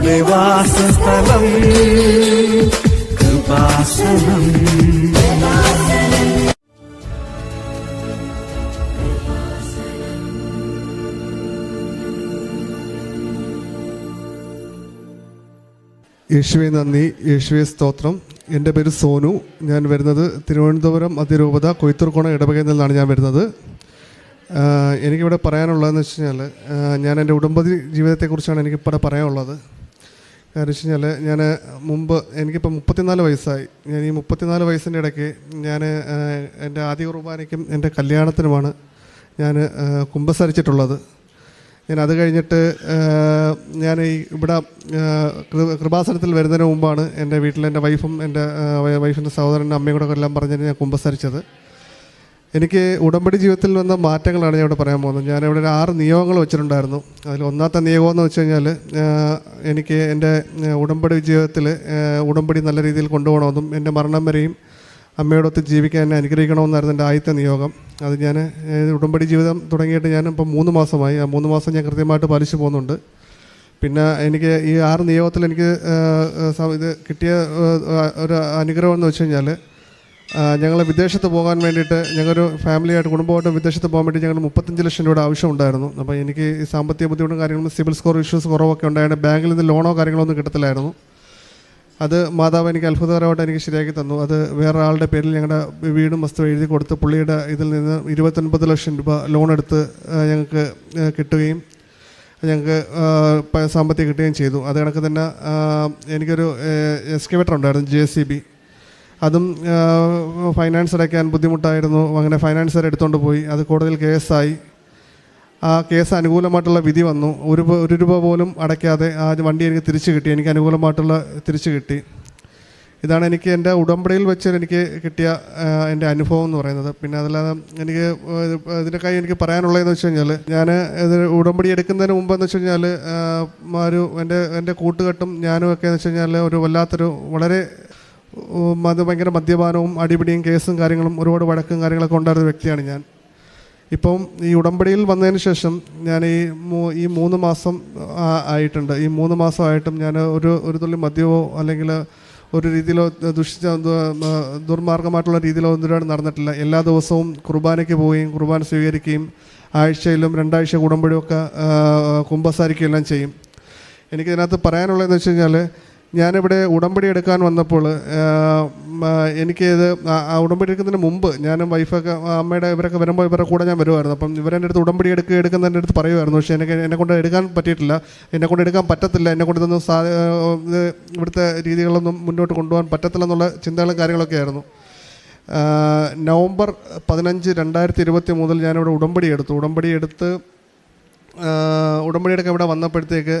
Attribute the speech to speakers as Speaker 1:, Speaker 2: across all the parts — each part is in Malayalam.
Speaker 1: നമ്മുടെ വാസസ്ഥലം. കൃപാസനം.
Speaker 2: യേശുവെ നന്ദി. യേശുവെ സ്തോത്രം. എന്റെ പേര് സോനു. ഞാൻ വരുന്നത് തിരുവനന്തപുരം അതിരൂപത കൊയ്ത്തൂർക്കോണ ഇടവകയിൽ നിന്നാണ് ഞാൻ വരുന്നത്. എനിക്കിവിടെ പറയാനുള്ളതെന്ന് വെച്ച് കഴിഞ്ഞാൽ ഞാൻ എന്റെ ഉടമ്പതി ജീവിതത്തെക്കുറിച്ചാണ് എനിക്കിവിടെ പറയാനുള്ളത്. കാരണം വെച്ച് കഴിഞ്ഞാൽ ഞാൻ മുമ്പ് എനിക്കിപ്പോൾ മുപ്പത്തിനാല് വയസ്സായി. ഞാൻ ഈ മുപ്പത്തിനാല് വയസ്സിന്റെ ഇടയ്ക്ക് ഞാൻ എന്റെ ആദ്യ കുർബാനയ്ക്കും എന്റെ കല്യാണത്തിനുമാണ് ഞാൻ കുംഭസരിച്ചിട്ടുള്ളത് ഞാൻ അത് കഴിഞ്ഞിട്ട് ഞാൻ ഈ ഇവിടെ കൃപാസനത്തിൽ വരുന്നതിന് മുമ്പാണ് എന്റെ വീട്ടിൽ എന്റെ വൈഫും എന്റെ വൈഫിന്റെ സഹോദരന്റെ അമ്മയും കൂടെ എല്ലാം പറഞ്ഞിട്ട് ഞാൻ കുമ്പസരിച്ചത്. എനിക്ക് ഉടമ്പടി ജീവിതത്തിൽ വന്ന മാറ്റങ്ങളാണ് ഞാൻ ഇവിടെ പറയാൻ പോകുന്നത്. ഞാൻ ഒരു ആറ് നിയോഗങ്ങൾ വെച്ചിട്ടുണ്ടായിരുന്നു. അതിൽ ഒന്നാമത്തെ നിയോഗം എന്ന് വെച്ച് കഴിഞ്ഞാൽ എനിക്ക് എന്റെ ഉടമ്പടി ജീവിതത്തിൽ ഉടമ്പടി നല്ല രീതിയിൽ കൊണ്ടുപോകണമെന്നും എന്റെ മരണം വരെയും അമ്മയോടൊത്ത് ജീവിക്കാൻ എന്നെ അനുഗ്രഹിക്കണമെന്നായിരുന്നു എന്റെ ആദ്യത്തെ നിയോഗം. അത് ഞാൻ ഉടമ്പടി ജീവിതം തുടങ്ങിയിട്ട് ഞാൻ ഇപ്പം മൂന്ന് മാസമായി. ആ മൂന്ന് മാസം ഞാൻ കൃത്യമായിട്ട് പാലിച്ചു പോകുന്നുണ്ട്. പിന്നെ എനിക്ക് ഈ ആറ് നിയോഗത്തിൽ എനിക്ക് ഇത് കിട്ടിയ ഒരു അനുഗ്രഹം എന്ന് വെച്ച് കഴിഞ്ഞാൽ ഞങ്ങൾ വിദേശത്ത് പോകാൻ വേണ്ടിയിട്ട് ഞങ്ങളൊരു ഫാമിലിയായിട്ട് കുടുംബമായിട്ട് വിദേശത്ത് പോകാൻ വേണ്ടി ഞങ്ങൾ മുപ്പത്തഞ്ച് ലക്ഷം രൂപയുടെ ആവശ്യമുണ്ടായിരുന്നു അപ്പോൾ എനിക്ക് ഈ സാമ്പത്തിക ബുദ്ധിമുട്ടും കാര്യങ്ങളും സിവിൽ സ്കോർ ഇഷ്യൂസ് കുറവൊക്കെ ഉണ്ടായത് ബാങ്കിൽ നിന്ന് ലോണോ കാര്യങ്ങളോ ഒന്നും കിട്ടത്തില്ലായിരുന്നു. അത് മാതാവ് എനിക്ക് അത്ഭുതകരമായിട്ട് എനിക്ക് ശരിയാക്കി തന്നു. അത് വേറൊരാളുടെ പേരിൽ ഞങ്ങളുടെ വീടും വസ്തു എഴുതി കൊടുത്ത് പുള്ളിയുടെ ഇതിൽ നിന്ന് ഇരുപത്തൊൻപത് ലക്ഷം രൂപ ലോൺ എടുത്ത് ഞങ്ങൾക്ക് കിട്ടുകയും ഞങ്ങൾക്ക് സാമ്പത്തികം കിട്ടുകയും ചെയ്തു. അത് കണക്ക് തന്നെ എനിക്കൊരു എക്സ്കവേറ്റർ ഉണ്ടായിരുന്നു ജെ സി ബി. അതും ഫൈനാൻസ് അടയ്ക്കാൻ ബുദ്ധിമുട്ടായിരുന്നു. അങ്ങനെ ഫൈനാൻസർ എടുത്തുകൊണ്ട് പോയി. അത് കോടതിയിൽ കേസായി. ആ കേസ് അനുകൂലമായിട്ടുള്ള വിധി വന്നു. ഒരു ഒരു രൂപ പോലും അടയ്ക്കാതെ ആ വണ്ടി എനിക്ക് തിരിച്ചു കിട്ടി. എനിക്ക് അനുകൂലമായിട്ടുള്ള തിരിച്ചു കിട്ടി. ഇതാണ് എനിക്ക് എന്റെ ഉടമ്പടിയിൽ വെച്ച് എനിക്ക് കിട്ടിയ എന്റെ അനുഭവം എന്ന് പറയുന്നത്. പിന്നെ അതല്ലാതെ എനിക്ക് ഇതിനൊക്കെ എനിക്ക് പറയാനുള്ളതെന്ന് വെച്ച് കഴിഞ്ഞാൽ ഞാൻ ഇത് ഉടമ്പടി എടുക്കുന്നതിന് മുമ്പ് എന്ന് വെച്ച് കഴിഞ്ഞാൽ ഒരു എന്റെ എന്റെ കൂട്ടുകെട്ടും ഞാനും ഒക്കെ എന്ന് വെച്ച് കഴിഞ്ഞാൽ ഒരു വല്ലാത്തൊരു വളരെ അത് ഭയങ്കര മദ്യപാനവും അടിപിടിയും കേസും കാര്യങ്ങളും ഒരുപാട് വഴക്കും കാര്യങ്ങളൊക്കെ ഉണ്ടായിരുന്ന വ്യക്തിയാണ് ഞാൻ. ഇപ്പം ഈ ഉടമ്പടിയിൽ വന്നതിന് ശേഷം ഞാൻ ഈ ഈ മൂന്ന് മാസം ആയിട്ടുണ്ട്. ഈ മൂന്ന് മാസമായിട്ടും ഞാൻ ഒരു ഒരു തുള്ളി മദ്യമോ അല്ലെങ്കിൽ ഒരു രീതിയിലോ ദുഷിച്ച ദുർമാർഗമായിട്ടുള്ള രീതിയിലോ ഒന്നും നടന്നിട്ടില്ല. എല്ലാ ദിവസവും കുർബാനയ്ക്ക് പോവുകയും കുർബാന സ്വീകരിക്കുകയും ആഴ്ചയിലും രണ്ടാഴ്ച കൂടുമ്പോഴും ഒക്കെ എല്ലാം ചെയ്യും. എനിക്കിതിനകത്ത് പറയാനുള്ളതെന്ന് വെച്ച് കഴിഞ്ഞാൽ ഞാനിവിടെ ഉടമ്പടി എടുക്കാൻ വന്നപ്പോൾ എനിക്ക് ഉടമ്പടി എടുക്കുന്നതിന് മുമ്പ് ഞാനും വൈഫൊക്കെ അമ്മയുടെ ഇവരൊക്കെ വരുമ്പോൾ ഇവരുടെ കൂടെ ഞാൻ വരുമായിരുന്നു അപ്പം ഇവരെന്റെ അടുത്ത് ഉടമ്പടി എടുക്കുക എടുക്കുന്നതിന്റെ അടുത്ത് പറയുമായിരുന്നു പക്ഷേ എനിക്ക് എന്നെ കൊണ്ട് എടുക്കാൻ പറ്റിയിട്ടില്ല. എന്നെ കൊണ്ട് എടുക്കാൻ പറ്റത്തില്ല. എന്നെ കൊണ്ട് ഇതൊന്നും സാ ഇവിടുത്തെ രീതികളൊന്നും മുന്നോട്ട് കൊണ്ടുപോകാൻ പറ്റത്തില്ല എന്നുള്ള ചിന്തകളും കാര്യങ്ങളൊക്കെ ആയിരുന്നു. നവംബർ പതിനഞ്ച് രണ്ടായിരത്തി ഇരുപത്തി മുതൽ ഞാനിവിടെ ഉടമ്പടി എടുത്തു. ഉടമ്പടി എടുത്ത് ആഹ് ഉടമ്പടിയൊക്കെ ഇവിടെ വന്നപ്പോഴത്തേക്ക്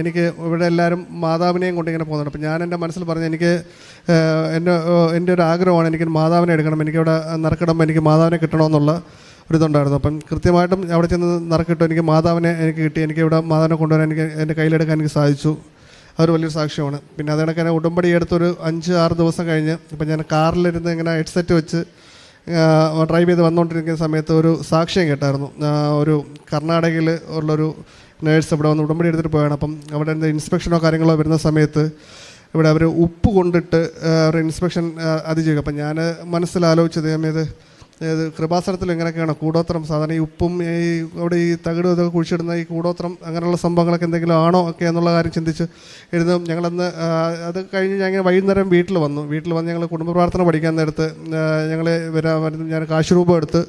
Speaker 2: എനിക്ക് ഇവിടെ എല്ലാവരും മാതാവിനെയും കൊണ്ട് ഇങ്ങനെ പോകുന്നുണ്ട്. അപ്പം ഞാൻ എന്റെ മനസ്സിൽ പറഞ്ഞു എനിക്ക് എന്റെ എന്റെ ഒരു ആഗ്രഹമാണ് എനിക്ക് മാതാവിനെ എടുക്കണം. എനിക്കിവിടെ നറുക്കിടുമ്പോൾ എനിക്ക് മാതാവിനെ കിട്ടണമെന്നുള്ള ഒരിതുണ്ടായിരുന്നു അപ്പം കൃത്യമായിട്ടും അവിടെ ചെന്ന് നറുക്കിട്ടു എനിക്ക് മാതാവിനെ എനിക്ക് കിട്ടി. എനിക്ക് ഇവിടെ മാതാവിനെ കൊണ്ടുവരാൻ എനിക്ക് എന്റെ കയ്യിലെടുക്കാൻ എനിക്ക് സാധിച്ചു. അതൊരു വലിയൊരു സാക്ഷ്യമാണ്. പിന്നെ അതിനൊക്കെ ഉടമ്പടി എടുത്തൊരു അഞ്ച് ആറ് ദിവസം കഴിഞ്ഞ് ഇപ്പം ഞാൻ കാറിലിരുന്ന് ഇങ്ങനെ ഹെഡ്സെറ്റ് വെച്ച് ഡ്രൈവ് ചെയ്ത് വന്നുകൊണ്ടിരിക്കുന്ന സമയത്ത് ഒരു സാക്ഷ്യം കേട്ടായിരുന്നു. ഒരു കർണാടകയിൽ ഉള്ളൊരു നേഴ്സ് ഇവിടെ വന്ന് ഉടമ്പടി എടുത്തിട്ട് പോയാണ്. അപ്പം അവിടെ എന്ത് ഇൻസ്പെക്ഷനോ കാര്യങ്ങളോ വരുന്ന സമയത്ത് ഇവിടെ അവർ ഉപ്പ് കൊണ്ടിട്ട് അവർ ഇൻസ്പെക്ഷൻ അത് ചെയ്യുക. അപ്പം ഞാൻ മനസ്സിലാലോചിച്ചത് ഇത് കൃപാസനത്തിൽ എങ്ങനെയൊക്കെയാണ്? കൂടോത്രം സാധാരണ ഈ ഉപ്പും ഈ അവിടെ ഈ തകിടും ഇതൊക്കെ കുഴിച്ചിടുന്ന ഈ കൂടോത്രം അങ്ങനെയുള്ള സംഭവങ്ങളൊക്കെ എന്തെങ്കിലും ആണോ ഒക്കെ എന്നുള്ള കാര്യം ചിന്തിച്ച് എഴുതും ഞങ്ങളന്ന് അത് കഴിഞ്ഞ് ഞങ്ങൾ വൈകുന്നേരം വീട്ടിൽ വന്നു. വീട്ടിൽ വന്ന് ഞങ്ങൾ കുടുംബ പ്രാർത്ഥന പഠിക്കാൻ നേരത്ത് ഞങ്ങൾ വരാൻ വരുന്ന ഞാൻ കാശുരൂപം എടുത്ത്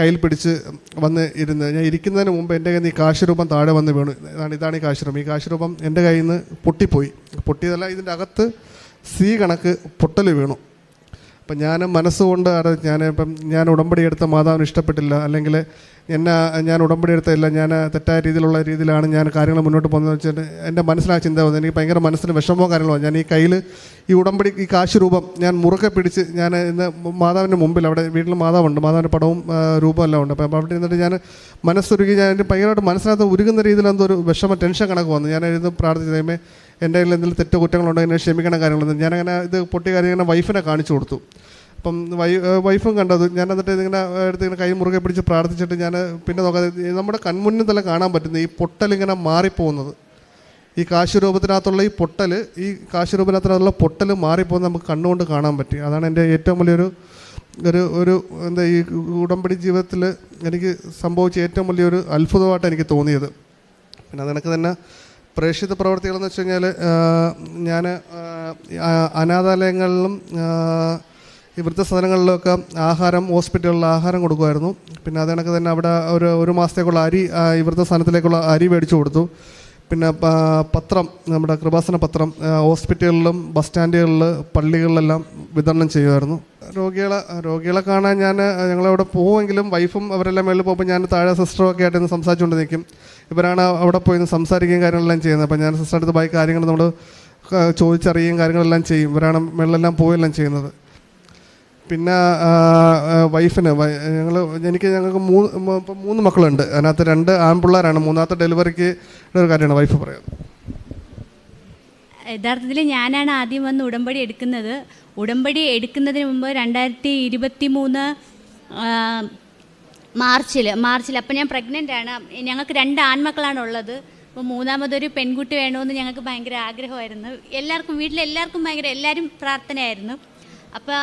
Speaker 2: കയ്യിൽ പിടിച്ച് വന്ന് ഇരുന്ന് ഞാൻ ഇരിക്കുന്നതിന് മുമ്പ് എന്റെ കയ്യിൽ നിന്ന് ഈ കാശുരൂപം താഴെ വന്ന് വീണു. ഇതാണ് ഇതാണ് ഈ കാശുരൂപം. ഈ കാശുരൂപം എന്റെ കയ്യിൽ നിന്ന് പൊട്ടിപ്പോയി. പൊട്ടിയതല്ല ഇതിന്റെ അകത്ത് സീ കണക്ക് പൊട്ടൽ വീണു. അപ്പം ഞാൻ മനസ്സുകൊണ്ട് അത് ഞാൻ ഇപ്പം ഞാൻ ഉടമ്പടി എടുത്ത മാതാവിന് ഇഷ്ടപ്പെട്ടില്ല. അല്ലെങ്കിൽ എന്നെ ഞാൻ ഉടമ്പടി എടുത്തില്ല ഞാൻ തെറ്റായ രീതിയിലുള്ള രീതിയിലാണ് ഞാൻ കാര്യങ്ങൾ മുന്നോട്ട് പോകുന്നത് വെച്ചാൽ എന്റെ മനസ്സിലാ ചിന്ത വന്നത് എനിക്ക് ഭയങ്കര മനസ്സിന് വിഷമമോ കാര്യങ്ങളോ ഞാൻ ഈ കയ്യിൽ ഈ ഉടമ്പടി ഈ കാശ് രൂപം ഞാൻ മുറുക്കെ പിടിച്ച് ഞാൻ ഇന്ന് മാതാവിന്റെ മുമ്പിൽ അവിടെ വീട്ടിൽ മാതാവുണ്ട്. മാതാവിന്റെ പടവും രൂപം എല്ലാം ഉണ്ട്. അപ്പം അവിടെ ഇരുന്നിട്ട് ഞാൻ മനസ്സൊരുക്കി ഞാൻ ഭയങ്കരമായിട്ട് മനസ്സിനകത്ത് ഉരുകുന്ന രീതിയിൽ എന്തോ ഒരു വിഷമ ടെൻഷൻ കണക്ക് വന്നു. ഞാൻ ഇരുന്ന് പ്രാർത്ഥിച്ചു ദൈവമേ എന്റെ കയ്യിൽ എന്തെങ്കിലും തെറ്റ കുറ്റങ്ങളുണ്ടെങ്കിൽ എന്നെ ക്ഷമിക്കണ കാര്യങ്ങളൊന്നും. ഞാനങ്ങനെ ഇത് പൊട്ടിയ കാര്യം ഇങ്ങനെ വൈഫിനെ കാണിച്ചു കൊടുത്തു. അപ്പം വൈ വൈഫും കണ്ടത് ഞാൻ എന്നിട്ട് ഇതിങ്ങനെ എടുത്ത് ഇങ്ങനെ കൈ മുറുകെ പിടിച്ച് പ്രാർത്ഥിച്ചിട്ട് ഞാൻ പിന്നെ നോക്കാതെ നമ്മുടെ കൺമുന്നിൽ തന്നെ കാണാൻ പറ്റുന്ന ഈ പൊട്ടൽ ഇങ്ങനെ മാറിപ്പോകുന്നത്. ഈ കാശുരൂപത്തിനകത്തുള്ള ഈ പൊട്ടൽ ഈ കാശുരൂപത്തിനകത്തുള്ള പൊട്ടൽ മാറിപ്പോകുന്ന നമുക്ക് കണ്ണുകൊണ്ട് കാണാൻ പറ്റി. അതാണ് എന്റെ ഏറ്റവും വലിയൊരു ഒരു ഒരു എന്താ ഈ ഉടമ്പടി ജീവിതത്തിൽ എനിക്ക് സംഭവിച്ച ഏറ്റവും വലിയൊരു അത്ഭുതമായിട്ട് എനിക്ക് തോന്നിയത്. പിന്നെ അതിനൊക്കെ തന്നെ പ്രേക്ഷിത പ്രവർത്തികളെന്ന് വെച്ച് കഴിഞ്ഞാൽ ഞാൻ അനാഥാലയങ്ങളിലും ഈ വൃദ്ധസദനങ്ങളിലൊക്കെ ആഹാരം ഹോസ്പിറ്റലിൽ ആഹാരം കൊടുക്കുമായിരുന്നു. പിന്നെ അതിനൊക്കെ തന്നെ അവിടെ ഒരു ഒരു മാസത്തേക്കുള്ള അരി ഈ വൃദ്ധസദനത്തിലേക്കുള്ള അരി മേടിച്ചു കൊടുത്തു. പിന്നെ പത്രം നമ്മുടെ കൃപാസന പത്രം ഹോസ്പിറ്റലുകളിലും ബസ് സ്റ്റാൻഡുകളിൽ പള്ളികളിലെല്ലാം വിതരണം ചെയ്യുമായിരുന്നു. രോഗികളെ രോഗികളെ കാണാൻ ഞാൻ ഞങ്ങളവിടെ പോവുമെങ്കിലും വൈഫും അവരെല്ലാം മേളിൽ പോകുമ്പോൾ ഞാൻ താഴെ സിസ്റ്ററും ഒക്കെ ആയിട്ട് ഇന്ന് സംസാരിച്ചുകൊണ്ട് നിൽക്കും. ഇവരാണ് അവിടെ പോയി നിന്ന് സംസാരിക്കുകയും കാര്യങ്ങളെല്ലാം ചെയ്യുന്നത്. അപ്പോൾ ഞാൻ സിസ്റ്റർ അടുത്ത് പോയി കാര്യങ്ങൾ നമ്മൾ ചോദിച്ചറിയുകയും കാര്യങ്ങളെല്ലാം ചെയ്യും. ഇവരാണ് മേളിലെല്ലാം പോവുകയെല്ലാം ചെയ്യുന്നത്. പിന്നെ വൈഫിന് ഞങ്ങൾ എനിക്ക് ഞങ്ങൾക്ക് മൂന്ന് ഇപ്പം മൂന്ന് മക്കളുണ്ട്. അതിനകത്ത് രണ്ട് ആൺപിള്ളേരാണ്. മൂന്നാമത്തെ ഡെലിവറിക്ക് ഒരു കാര്യമാണ് വൈഫ് പറയുന്നത്.
Speaker 3: യഥാർത്ഥത്തിൽ ഞാനാണ് ആദ്യം വന്ന് ഉടമ്പടി എടുക്കുന്നത്. ഉടമ്പടി എടുക്കുന്നതിന് മുമ്പ് രണ്ടായിരത്തി ഇരുപത്തി മൂന്ന് മാർച്ചിൽ മാർച്ചിൽ അപ്പം ഞാൻ പ്രഗ്നന്റ് ആണ്. ഞങ്ങൾക്ക് രണ്ട് ആൺമക്കളാണ് ഉള്ളത്. അപ്പോൾ മൂന്നാമതൊരു പെൺകുട്ടി വേണമെന്ന് ഞങ്ങൾക്ക് ഭയങ്കര ആഗ്രഹമായിരുന്നു. എല്ലാവർക്കും വീട്ടിലെല്ലാവർക്കും ഭയങ്കര എല്ലാവരും പ്രാർത്ഥനയായിരുന്നു. അപ്പോൾ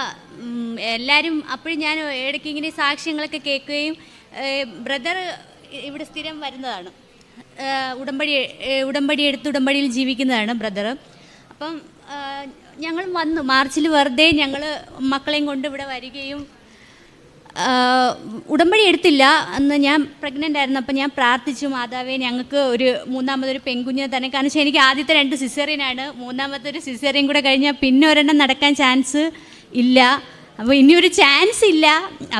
Speaker 3: എല്ലാവരും അപ്പോഴും ഞാൻ ഇടയ്ക്ക് ഇങ്ങനെ സാക്ഷ്യങ്ങളൊക്കെ കേൾക്കുകയും ബ്രദർ ഇവിടെ സ്ഥിരം വരുന്നതാണ്. ഉടമ്പടി ഉടമ്പടി എടുത്ത് ഉടമ്പടിയിൽ ജീവിക്കുന്നതാണ് ബ്രദർ. അപ്പം ഞങ്ങൾ വന്നു. മാർച്ചിൽ വെറുതെ ഞങ്ങൾ മക്കളെയും കൊണ്ട് ഇവിടെ വരികയും ഉടമ്പടി എടുത്തില്ല. അന്ന് ഞാൻ പ്രഗ്നന്റ് ആയിരുന്നു. അപ്പം ഞാൻ പ്രാർത്ഥിച്ചു മാതാവേ ഞങ്ങൾക്ക് ഒരു മൂന്നാമതൊരു പെൺകുഞ്ഞിനെ തന്നെ. കാരണം എനിക്ക് ആദ്യത്തെ രണ്ട് സിസേറിയനാണ്. മൂന്നാമത്തെ ഒരു സിസേറിയൻ കൂടെ കഴിഞ്ഞാൽ പിന്നെ ഒരെണ്ണം നടക്കാൻ ചാൻസ് ഇല്ല. അപ്പോൾ ഇനിയൊരു ചാൻസ് ഇല്ല.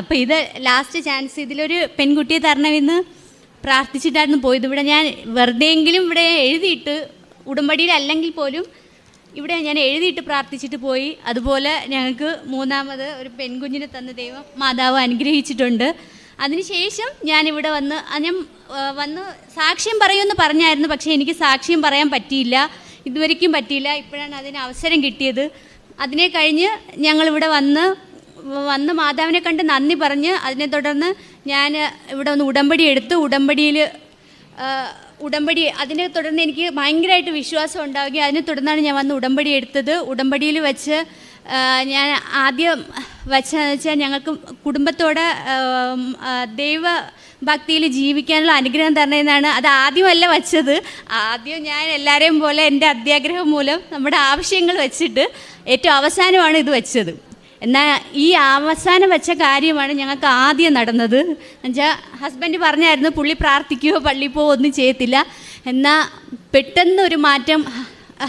Speaker 3: അപ്പോൾ ഇത് ലാസ്റ്റ് ചാൻസ് ഇതിലൊരു പെൺകുട്ടിയെ തരണമെന്ന് പ്രാർത്ഥിച്ചിട്ടായിരുന്നു പോയത്. ഇവിടെ ഞാൻ വെറുതെയെങ്കിലും ഇവിടെ എഴുതിയിട്ട് ഉടമ്പടിയിലല്ലെങ്കിൽ പോലും ഇവിടെ ഞാൻ എഴുതിയിട്ട് പ്രാർത്ഥിച്ചിട്ട് പോയി. അതുപോലെ ഞങ്ങൾക്ക് മൂന്നാമത് ഒരു പെൺകുഞ്ഞിനെ തന്ന ദൈവം മാതാവ് അനുഗ്രഹിച്ചിട്ടുണ്ട്. അതിനുശേഷം ഞാനിവിടെ വന്ന് ഞാൻ വന്ന് സാക്ഷ്യം പറയുമെന്ന് പറഞ്ഞായിരുന്നു പക്ഷേ എനിക്ക് സാക്ഷ്യം പറയാൻ പറ്റിയില്ല. ഇതുവരെയ്ക്കും പറ്റിയില്ല. ഇപ്പോഴാണ് അതിന് അവസരം കിട്ടിയത്. അതിനെ കഴിഞ്ഞ് ഞങ്ങളിവിടെ വന്ന് വന്ന് മാതാവിനെ കണ്ട് നന്ദി പറഞ്ഞ് അതിനെ തുടർന്ന് ഞാൻ ഇവിടെ വന്ന് ഉടമ്പടി എടുത്ത്. ഉടമ്പടിയിൽ ഉടമ്പടി അതിനെ തുടർന്ന് എനിക്ക് ഭയങ്കരമായിട്ട് വിശ്വാസം ഉണ്ടാവുകയും അതിനെ തുടർന്നാണ് ഞാൻ വന്ന് ഉടമ്പടി എടുത്തത്. ഉടമ്പടിയിൽ വെച്ച് ഞാൻ ആദ്യം വെച്ചതെന്ന് വെച്ചാൽ ഞങ്ങൾക്ക് കുടുംബത്തോടെ ദൈവ ഭക്തിയിൽ ജീവിക്കാനുള്ള അനുഗ്രഹം തരണമെന്നാണ് അത് ആദ്യമല്ല വച്ചത്. ആദ്യം ഞാൻ എല്ലാവരെയും പോലെ എന്റെ അത്യാഗ്രഹം മൂലം നമ്മുടെ ആവശ്യങ്ങൾ വെച്ചിട്ട് ഏറ്റവും അവസാനമാണ് ഇത് വെച്ചത്. എന്നാൽ ഈ അവസാനം വെച്ച കാര്യമാണ് ഞങ്ങൾക്ക് ആദ്യം നടന്നത്. എന്നുവെച്ചാൽ ഹസ്ബൻഡ് പറഞ്ഞായിരുന്നു പുള്ളി പ്രാർത്ഥിക്കുകയോ പള്ളി പോവോ ഒന്നും ചെയ്യത്തില്ല. എന്നാൽ പെട്ടെന്ന് ഒരു മാറ്റം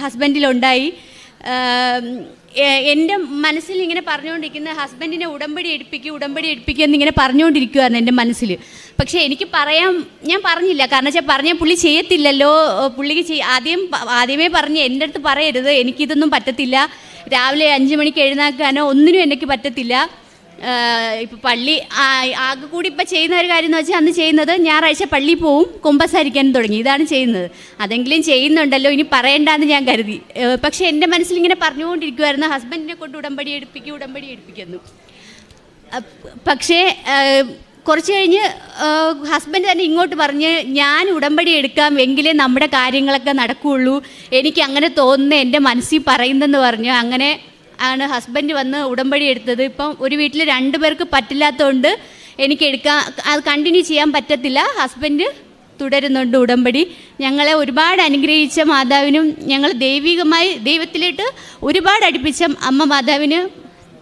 Speaker 3: ഹസ്ബൻഡിലുണ്ടായി എന്റെ മനസ്സിൽ ഇങ്ങനെ പറഞ്ഞുകൊണ്ടിരിക്കുന്ന ഹസ്ബൻഡിനെ ഉടമ്പടി എടുപ്പിക്കുക ഉടമ്പടി എടുപ്പിക്കുക എന്നിങ്ങനെ പറഞ്ഞുകൊണ്ടിരിക്കുമായിരുന്നു എന്റെ മനസ്സിൽ. പക്ഷേ എനിക്ക് പറയാൻ ഞാൻ പറഞ്ഞില്ല. കാരണം വെച്ചാൽ പറഞ്ഞാൽ പുള്ളി ചെയ്യത്തില്ലല്ലോ. പുള്ളിക്ക് ചെയ് ആദ്യം ആദ്യമേ പറഞ്ഞ് എന്റെ അടുത്ത് പറയരുത് എനിക്കിതൊന്നും പറ്റത്തില്ല. രാവിലെ അഞ്ച് മണിക്ക് എഴുന്നേക്കാനോ ഒന്നിനും എനിക്ക് പറ്റത്തില്ല. ഇപ്പം പള്ളി ആകെ കൂടി ഇപ്പം ചെയ്യുന്ന ഒരു കാര്യം എന്ന് വെച്ചാൽ അന്ന് ചെയ്യുന്നത് ഞായറാഴ്ച പള്ളി പോവും കുമ്പസാരിക്കാനും തുടങ്ങി. ഇതാണ് ചെയ്യുന്നത്. അതെങ്കിലും ചെയ്യുന്നുണ്ടല്ലോ ഇനി പറയണ്ടെന്ന് ഞാൻ കരുതി. പക്ഷെ എന്റെ മനസ്സിൽ ഇങ്ങനെ പറഞ്ഞുകൊണ്ടിരിക്കുമായിരുന്നു ഹസ്ബൻഡിനെ കൊണ്ട് ഉടമ്പടി എടുപ്പിക്കും ഉടമ്പടി എടുപ്പിക്കുന്നു. പക്ഷേ കുറച്ച് കഴിഞ്ഞ് ഹസ്ബൻഡ് തന്നെ ഇങ്ങോട്ട് പറഞ്ഞ് ഞാൻ ഉടമ്പടി എടുക്കാം എങ്കിലേ നമ്മുടെ കാര്യങ്ങളൊക്കെ നടക്കുകയുള്ളൂ എനിക്ക് അങ്ങനെ തോന്നുന്ന എന്റെ മനസ്സിൽ പറയുന്നെന്ന് പറഞ്ഞു അങ്ങനെ ആണ് ഹസ്ബൻഡ് വന്ന് ഉടമ്പടി എടുത്തത്. ഇപ്പം ഒരു വീട്ടിൽ രണ്ട് പേർക്ക് പറ്റില്ലാത്തതുകൊണ്ട് എനിക്ക് എടുക്കാം അത് കണ്ടിന്യൂ ചെയ്യാൻ പറ്റത്തില്ല. ഹസ്ബൻഡ് തുടരുന്നുണ്ട് ഉടമ്പടി. ഞങ്ങളെ ഒരുപാട് അനുഗ്രഹിച്ച മാതാവിനും ഞങ്ങൾ ദൈവികമായി ദൈവത്തിലേക്ക് ഒരുപാട് അടുപ്പിച്ച അമ്മ മാതാവിന്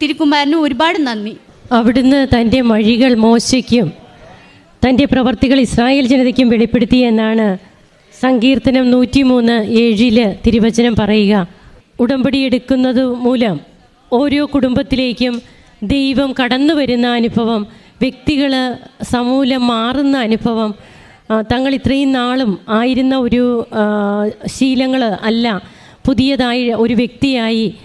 Speaker 3: തിരുക്കുമാരനും ഒരുപാട് നന്ദി.
Speaker 4: അവിടുന്ന് തന്റെ വഴികൾ മോശയ്ക്കും തന്റെ പ്രവർത്തികൾ ഇസ്രായേൽ ജനതയ്ക്കും വെളിപ്പെടുത്തി എന്നാണ് സങ്കീർത്തനം നൂറ്റിമൂന്ന് ഏഴിൽ തിരുവചനം പറയുക. ഉടമ്പടി എടുക്കുന്നത് മൂലം ഓരോ കുടുംബത്തിലേക്കും ദൈവം കടന്നു വരുന്ന അനുഭവം വ്യക്തികൾ സമൂലം മാറുന്ന അനുഭവം തങ്ങൾ ഇത്രയും നാളും ആയിരുന്ന ഒരു ശീലങ്ങൾ അല്ല പുതിയതായി ഒരു വ്യക്തിയായി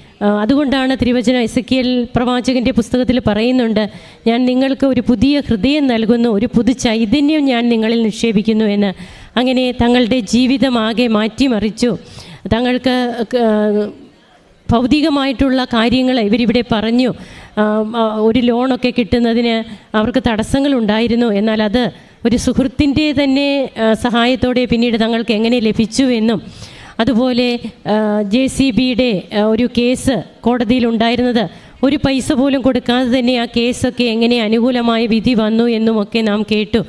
Speaker 4: അതുകൊണ്ടാണ് തിരുവചന എസക്കിയൽ പ്രവാചകന്റെ പുസ്തകത്തിൽ പറയുന്നുണ്ട് ഞാൻ നിങ്ങൾക്ക് ഒരു പുതിയ ഹൃദയം നൽകുന്നു ഒരു പുതു ചൈതന്യം ഞാൻ നിങ്ങളിൽ നിക്ഷേപിക്കുന്നു എന്ന്. അങ്ങനെ തങ്ങളുടെ ജീവിതമാകെ മാറ്റിമറിച്ചു. തങ്ങൾക്ക് ഭൗതികമായിട്ടുള്ള കാര്യങ്ങൾ ഇവരിവിടെ പറഞ്ഞു. ഒരു ലോണൊക്കെ കിട്ടുന്നതിന് അവർക്ക് തടസ്സങ്ങളുണ്ടായിരുന്നു എന്നാൽ അത് ഒരു സുഹൃത്തിന്റെ തന്നെ സഹായത്തോടെ പിന്നീട് തങ്ങൾക്ക് എങ്ങനെ ലഭിച്ചു എന്നും. അതുപോലെ ജെ സി ബിയുടെ ഒരു കേസ് കോടതിയിലുണ്ടായിരുന്നത് ഒരു പൈസ പോലും കൊടുക്കാതെ തന്നെ ആ കേസൊക്കെ എങ്ങനെ അനുകൂലമായ വിധി വന്നു എന്നുമൊക്കെ നാം കേട്ടു.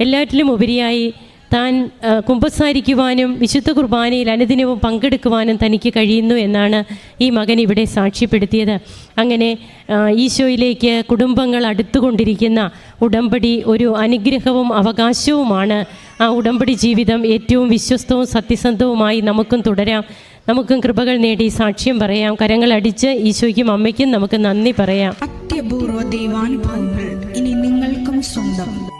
Speaker 4: എല്ലാറ്റിലും ഉപരിയായി താൻ കുമ്പസാരിക്കുവാനും വിശുദ്ധ കുർബാനയിൽ അനുദിനവും പങ്കെടുക്കുവാനും തനിക്ക് കഴിയുന്നു എന്നാണ് ഈ മകൻ ഇവിടെ സാക്ഷ്യപ്പെടുത്തിയത്. അങ്ങനെ ഈശോയിലേക്ക് കുടുംബങ്ങൾ അടുത്തുകൊണ്ടിരിക്കുന്ന ഉടമ്പടി ഒരു അനുഗ്രഹവും അവകാശവുമാണ്. ആ ഉടമ്പടി ജീവിതം ഏറ്റവും വിശ്വസ്തവും സത്യസന്ധവുമായി നമുക്കും തുടരാം. നമുക്കും കൃപകൾ നേടി സാക്ഷ്യം പറയാം. കരങ്ങളടിച്ച് ഈശോയ്ക്കും അമ്മയ്ക്കും നമുക്ക് നന്ദി പറയാം.
Speaker 5: അത്യപൂർവ ദൈവാനുഭവങ്ങൾ ഇനി നിങ്ങൾക്കും സ്വന്തം.